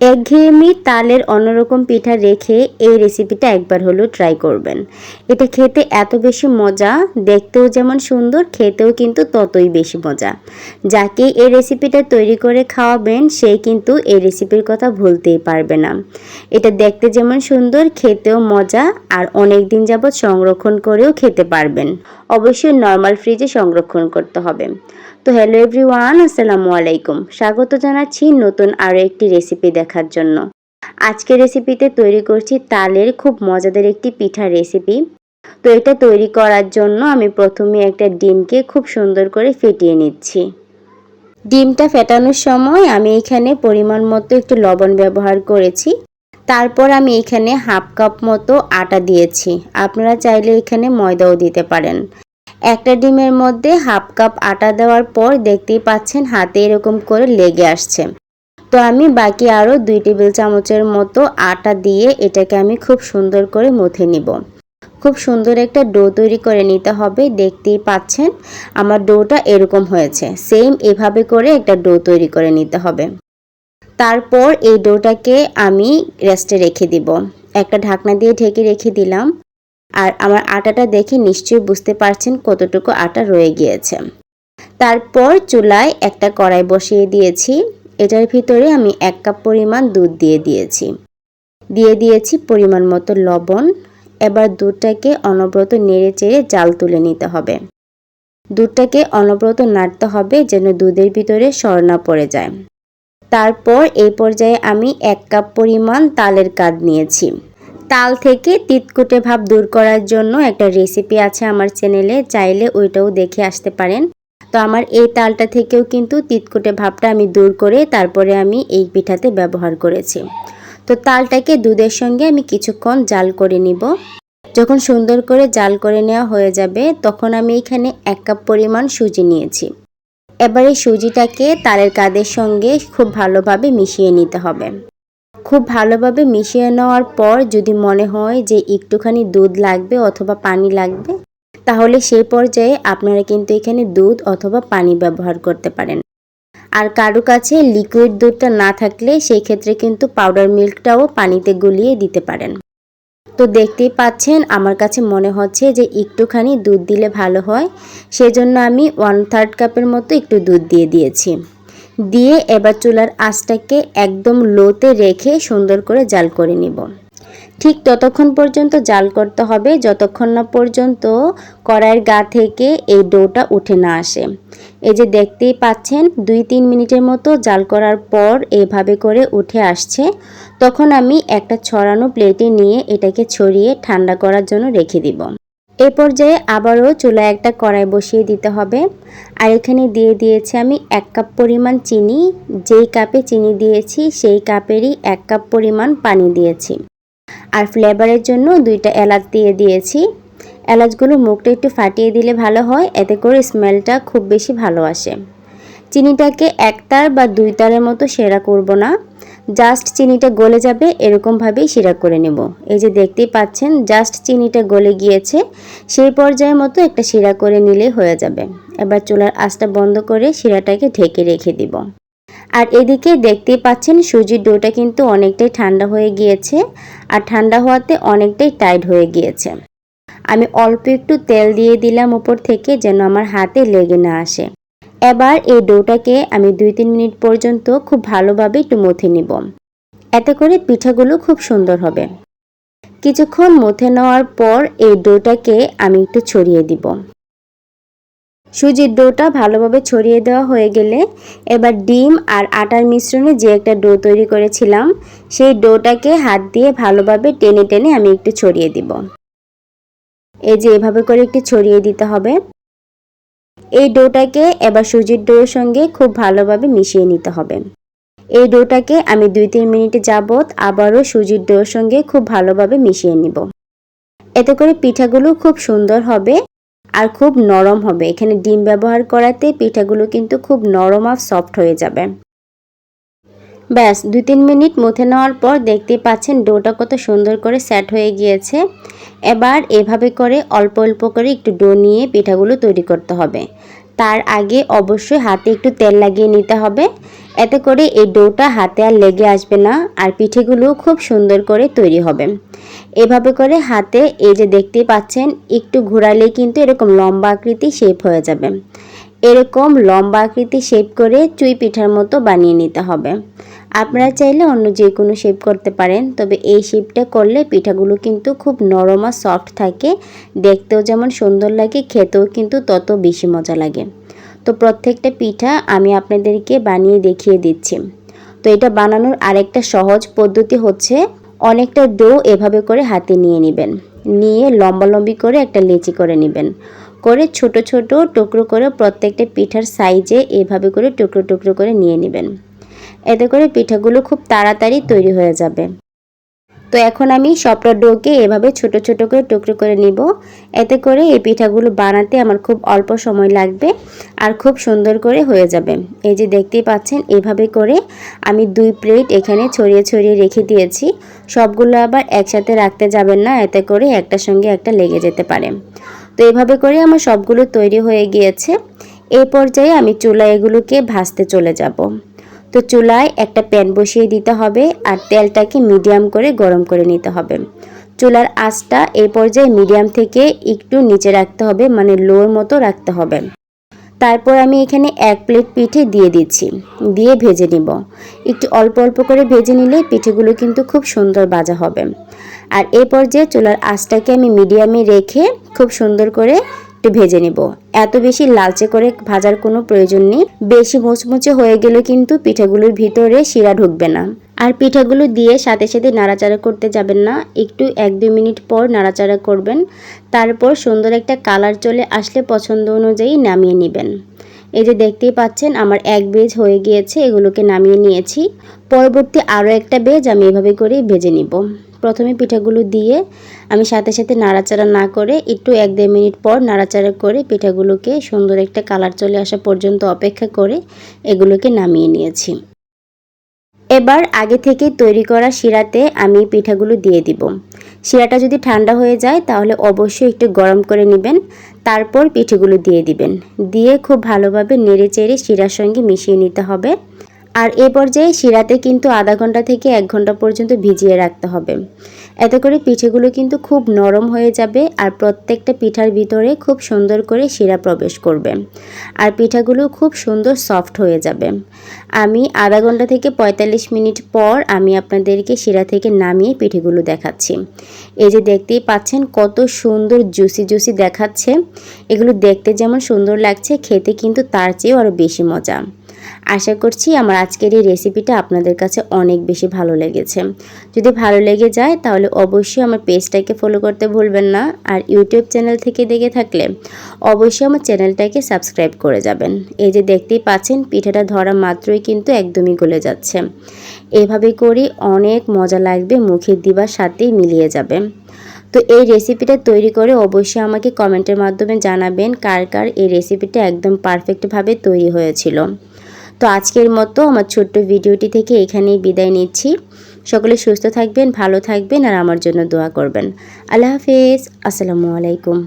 একঘেয়েমি তালের অন্যরকম পিঠা রেখে এই রেসিপিটা একবার হলেও ট্রাই করবেন। এটা খেতে এত বেশি মজা, দেখতেও যেমন সুন্দর, খেতেও কিন্তু ততই বেশি মজা। যাকে এই রেসিপিটা তৈরি করে খাওয়াবেন, সে কিন্তু এই রেসিপির কথা ভুলতেই পারবে না। এটা দেখতে যেমন সুন্দর, খেতেও মজা আর অনেক দিন যাবৎ সংরক্ষণ করেও খেতে পারবেন। অবশ্যই নর্মাল ফ্রিজে সংরক্ষণ করতে হবে। তো হ্যালো এভরিওয়ান, আসসালামু আলাইকুম। স্বাগত জানাচ্ছি নতুন আরও একটি রেসিপি দেখার জন্য। আজকে রেসিপিতে তৈরি করছি তালের খুব মজাদার একটি পিঠা রেসিপি। তো এটা তৈরি করার জন্য আমি প্রথমে একটা ডিমকে খুব সুন্দর করে ফেটিয়ে নিচ্ছি। ডিমটা ফেটানোর সময় আমি এখানে পরিমাণ মতো একটু লবণ ব্যবহার করেছি। তারপর আমি এখানে হাফ কাপ মতো আটা দিয়েছি। আপনারা চাইলে এখানে ময়দাও দিতে পারেন। একটা ডিমের মধ্যে হাফ কাপ আটা দেওয়ার পর দেখতেই পাচ্ছেন হাতে এরকম করে লেগে আসছে। তো আমি বাকি আরও দুই টেবিল চামচের মতো আটা দিয়ে এটাকে আমি খুব সুন্দর করে মুথে নিব। খুব সুন্দর একটা ডো তৈরি করে নিতে হবে। দেখতেই পাচ্ছেন আমার ডোটা এরকম হয়েছে। সেম এভাবে করে একটা ডো তৈরি করে নিতে হবে। তারপর এই ডোটাকে আমি রেস্টে রেখে দিব। একটা ঢাকনা দিয়ে ঢেকে রেখে দিলাম। আর আমার আটাটা দেখে নিশ্চয়ই বুঝতে পারছেন কতটুকু আটা রয়ে গিয়েছে। তারপর চুলায় একটা কড়াই বসিয়ে দিয়েছি। এটার ভিতরে আমি এক কাপ পরিমাণ দুধ দিয়ে দিয়েছি। দিয়ে দিয়েছি পরিমাণ মতো লবণ। এবার দুধটাকে অনবরত নেড়ে চেড়ে জাল তুলে নিতে হবে। দুধটাকে অনবরত নাড়তে হবে যেন দুধের ভিতরে সরনা পড়ে যায়। তারপর এই পর্যায়ে আমি এক কাপ পরিমাণ তালের কাদ নিয়েছি। তাল থেকে তিতকুটে ভাব দূর করার জন্য একটা রেসিপি আছে আমার চ্যানেলে চাইলে ওইটাও দেখে আসতে পারেন। তো আমার এই তালটা থেকেও কিন্তু তিতকুটে ভাবটা আমি দূর করে তারপরে আমি এই পিঠাতে ব্যবহার করেছি। তো তালটাকে দুধের সঙ্গে আমি কিছুক্ষণ জাল করে নিব। যখন সুন্দর করে জাল করে নেওয়া হয়ে যাবে, তখন আমি এখানে এক কাপ পরিমাণ সুজি নিয়েছি। এবারে সুজিটাকে তালের কাদের সঙ্গে খুব ভালোভাবে মিশিয়ে নিতে হবে। খুব ভালোভাবে মিশিয়ে নেওয়ার পর যদি মনে হয় যে একটুখানি দুধ লাগবে অথবা পানি লাগবে, তাহলে সেই পর্যায়ে আপনারা কিন্তু এখানে দুধ অথবা পানি ব্যবহার করতে পারেন। আর কারও কাছে লিকুইড দুধটা না থাকলে সেই ক্ষেত্রে কিন্তু পাউডার মিল্কটাও পানিতে গুলিয়ে দিতে পারেন। তো দেখতেই পাচ্ছেন, আমার কাছে মনে হচ্ছে যে একটুখানি দুধ দিলে ভালো হয়। সেজন্য আমি ওয়ান থার্ড কাপের মতো একটু দুধ দিয়ে দিয়েছি। দিয়ে এবার চুলার আঁচটাকে একদম লোতে রেখে সুন্দর করে জাল করে নিব। ঠিক ততক্ষণ পর্যন্ত জাল করতে হবে যতক্ষণ না পর্যন্ত কড়াইয়ের গা থেকে এই ডোটা উঠে না আসে। এই যে দেখতেই পাচ্ছেন দুই তিন মিনিটের মতো জাল করার পর এভাবে করে উঠে আসছে। তখন আমি একটা ছড়ানো প্লেটে নিয়ে এটাকে ছড়িয়ে ঠান্ডা করার জন্য রেখে দিব। এ পর্যায়ে আবারও চুলায় একটা কড়াই বসিয়ে দিতে হবে। আর এখানে দিয়ে দিয়েছি আমি এক কাপ পরিমাণ চিনি। যেই কাপে চিনি দিয়েছি, সেই কাপেরই এক কাপ পরিমাণ পানি দিয়েছি। আর ফ্লেভারের জন্য দুইটা এলাচ দিয়ে দিয়েছি। এলাচগুলো মুখটা একটু ফাটিয়ে দিলে ভালো হয়, এতে করে স্মেলটা খুব বেশি ভালো আসে। চিনিটাকে একতার বা দুই তারের মতো সেরা করব না। জাস্ট চিনিটা গলে যাবে, এরকমভাবেই শিরা করে নেব। এই যে দেখতেই পাচ্ছেন, জাস্ট চিনিটা গলে গিয়েছে, সেই পর্যায়ের মতো একটা শিরা করে নিলে হয়ে যাবে। এবার চুলার আঁচটা বন্ধ করে শিরাটাকে ঢেকে রেখে দিব। আর এদিকে দেখতেই পাচ্ছেন, সুজির ডোটা কিন্তু অনেকটাই ঠান্ডা হয়ে গিয়েছে, আর ঠান্ডা হওয়াতে অনেকটাই টাইট হয়ে গিয়েছে। আমি অল্প একটু তেল দিয়ে দিলাম উপর থেকে, যেন আমার হাতে লেগে না আসে। এবার এই ডোটাকে আমি দুই তিন মিনিট পর্যন্ত খুব ভালোভাবে একটু মথে নিব। এতে করে পিঠাগুলো খুব সুন্দর হবে। কিছুক্ষণ মথে নেওয়ার পর এই ডোটাকে আমি একটু ছড়িয়ে দিব। সুজির ডোটা ভালোভাবে ছড়িয়ে দেওয়া হয়ে গেলে এবার ডিম আর আটার মিশ্রণে যে একটা ডো তৈরি করেছিলাম, সেই ডোটাকে হাত দিয়ে ভালোভাবে টেনে টেনে আমি একটু ছড়িয়ে দিব। এই যে এভাবে করে একটু ছড়িয়ে দিতে হবে। এই ডোটাকে এবার সুজির ডোর সঙ্গে খুব ভালোভাবে মিশিয়ে নিতে হবে। এই ডোটাকে আমি দুই তিন মিনিট যাবত আবারও সুজির ডোর সঙ্গে খুব ভালোভাবে মিশিয়ে নিব। এতে করে পিঠাগুলো খুব সুন্দর হবে আর খুব নরম হবে। এখানে ডিম ব্যবহার করাতে পিঠাগুলো কিন্তু খুব নরম আর সফট হয়ে যাবে। ব্যাস দুই তিন মিনিট মুথে নেওয়ার পর দেখতে পাচ্ছেন ডোটা কত সুন্দর করে সেট হয়ে গিয়েছে। এবার এভাবে করে অল্প অল্প করে একটু ডো নিয়ে পিঠাগুলো তৈরি করতে হবে। তার আগে অবশ্যই হাতে একটু তেল লাগিয়ে নিতে হবে। এতে করে এই ডোটা হাতে আর লেগে আসবে না আর পিঠেগুলো খুব সুন্দর করে তৈরি হবে। এভাবে করে হাতে এই যে দেখতেই পাচ্ছেন, একটু ঘোরালে কিন্তু এরকম লম্বা আকৃতি শেপ হয়ে যাবে। এরকম লম্বা আকৃতি শেপ করে চুই পিঠার মতো বানিয়ে নিতে হবে। আপনারা চাইলে অন্য যে কোনো শেপ করতে পারেন, তবে এই শেপটা করলে পিঠাগুলো কিন্তু খুব নরম আর সফট থাকে। দেখতেও যেমন সুন্দর লাগে, খেতেও কিন্তু তত বেশি মজা লাগে। তো প্রত্যেকটা পিঠা আমি আপনাদেরকে বানিয়ে দেখিয়ে দিচ্ছি। তো এটা বানানোর আরেকটা সহজ পদ্ধতি হচ্ছে, অনেকটা ডো এভাবে করে হাতে নিয়ে নেবেন। নিয়ে লম্বালম্বি করে একটা লেচি করে নেবেন। করে ছোট ছোট টুকরো করে প্রত্যেকটা পিঠার সাইজে এভাবে করে টুকরো টুকরো করে নিয়ে নেবেন। এতে করে পিঠাগুলো খুব তাড়াতাড়ি তৈরি হয়ে যাবে। তো এখন আমি সবটা ডোকে এভাবে ছোট ছোট করে টুকরো করে নিব। এতে করে এই পিঠাগুলো বানাতে আমার খুব অল্প সময় লাগবে আর খুব সুন্দর করে হয়ে যাবে। এই যে দেখতেই পাচ্ছেন, এভাবে করে আমি দুই প্লেট এখানে ছড়িয়ে ছড়িয়ে রেখে দিয়েছি। সবগুলো আবার একসাথে রাখতে যাবেন না, এতে করে একটার সঙ্গে একটা লেগে যেতে পারে। তো এভাবে করে আমার সবগুলো তৈরি হয়ে গিয়েছে। এই পর্যায়ে আমি চুলা এগুলোকে ভাজতে চলে যাব। তো চুলায় একটা প্যান বসিয়ে দিতে হবে আর তেলটাকে মিডিয়াম করে গরম করে নিতে হবে। চুলার আঁচটা এই পর্যায়ে মিডিয়াম থেকে একটু নিচে রাখতে হবে মানে লোর মতো রাখতে হবে। তারপর আমি এখানে এক প্লেট পিঠে দিয়ে দিচ্ছি, দিয়ে ভেজে নিব। একটু অল্প অল্প করে ভেজে নিলে পিঠেগুলো কিন্তু খুব সুন্দর ভাজা হবে। আর এই পর্যায়ে চুলার আঁচটাকে আমি মিডিয়ামে রেখে খুব সুন্দর করে একটু ভেজে নেব। এত বেশি লালচে করে ভাজার কোনো প্রয়োজন নেই। বেশি মুচমুচে হয়ে গেলে কিন্তু পিঠাগুলোর ভিতরে শিরা ঢুকবে না। আর পিঠাগুলো দিয়ে সাথে সাথে নাড়াচাড়া করতে যাবেন না। একটু এক দুই মিনিট পর নাড়াচাড়া করবেন। তারপর সুন্দর একটা কালার চলে আসলে পছন্দ অনুযায়ী নামিয়ে নেবেন। এই যে দেখতেই পাচ্ছেন, আমার এক বেজ হয়ে গিয়েছে, এগুলোকে নামিয়ে নিয়েছি। পরবর্তী আরও একটা বেজ আমি এভাবে করেই ভেজে নিব। প্রথমে পিঠাগুলো দিয়ে আমি সাথে সাথে নাড়াচাড়া না করে একটু এক দেড় মিনিট পর নাড়াচাড়া করে পিঠাগুলোকে সুন্দর একটা কালার চলে আসা পর্যন্ত অপেক্ষা করে এগুলোকে নামিয়ে নিয়েছি। এবার আগে থেকে তৈরি করা শিরাতে আমি পিঠাগুলো দিয়ে দিব। শিরাটা যদি ঠান্ডা হয়ে যায় তাহলে অবশ্যই একটু গরম করে নেবেন, তারপর পিঠেগুলো দিয়ে দিবেন। দিয়ে খুব ভালোভাবে নেড়ে চেড়ে শিরার সঙ্গে মিশিয়ে নিতে হবে। আর এ পর্যায়ে শিরাতে কিন্তু আধা ঘণ্টা থেকে এক ঘণ্টা পর্যন্ত ভিজিয়ে রাখতে হবে। এতে করে পিঠেগুলো কিন্তু খুব নরম হয়ে যাবে আর প্রত্যেকটা পিঠার ভিতরে খুব সুন্দর করে শিরা প্রবেশ করবে। আর পিঠাগুলো খুব সুন্দর সফট হয়ে যাবে। আমি আধা ঘণ্টা থেকে ৪৫ মিনিট পর আমি আপনাদেরকে শিরা থেকে নামিয়ে পিঠেগুলো দেখাচ্ছি। এই যে দেখতেই পাচ্ছেন কত সুন্দর জুসি জুসি দেখাচ্ছে। এগুলো দেখতে যেমন সুন্দর লাগছে, খেতে কিন্তু তার চেয়েও আরও বেশি মজা। আশা করছি আমার আজকের এই রেসিপিটা আপনাদের কাছে অনেক বেশি ভালো লেগেছে। যদি ভালো লেগে যায়, তাহলে অবশ্যই আমার পেজটাকে ফলো করতে ভুলবেন না। আর ইউটিউব চ্যানেল থেকে দেখে থাকলে অবশ্যই আমার চ্যানেলটাকে সাবস্ক্রাইব করে যাবেন। এই যে দেখতেই পাচ্ছেন, পিঠাটা ধরা মাত্রই কিন্তু একদমই গলে যাচ্ছে। এভাবে করে অনেক মজা লাগবে, মুখে দিবার সাথেই মিলিয়ে যাবে। তো এই রেসিপিটা তৈরি করে অবশ্যই আমাকে কমেন্টের মাধ্যমে জানাবেন, কার কার এই রেসিপিটা একদম পারফেক্টভাবে তৈরি হয়েছিল। তো আজকের মতো আমার ছোট্ট ভিডিওটি থেকে এখানেই বিদায় নিচ্ছি। সকলে সুস্থ থাকবেন, ভালো থাকবেন আর আমার জন্য দোয়া করবেন। আল্লাহ হাফেজ, আসসালামু আলাইকুম।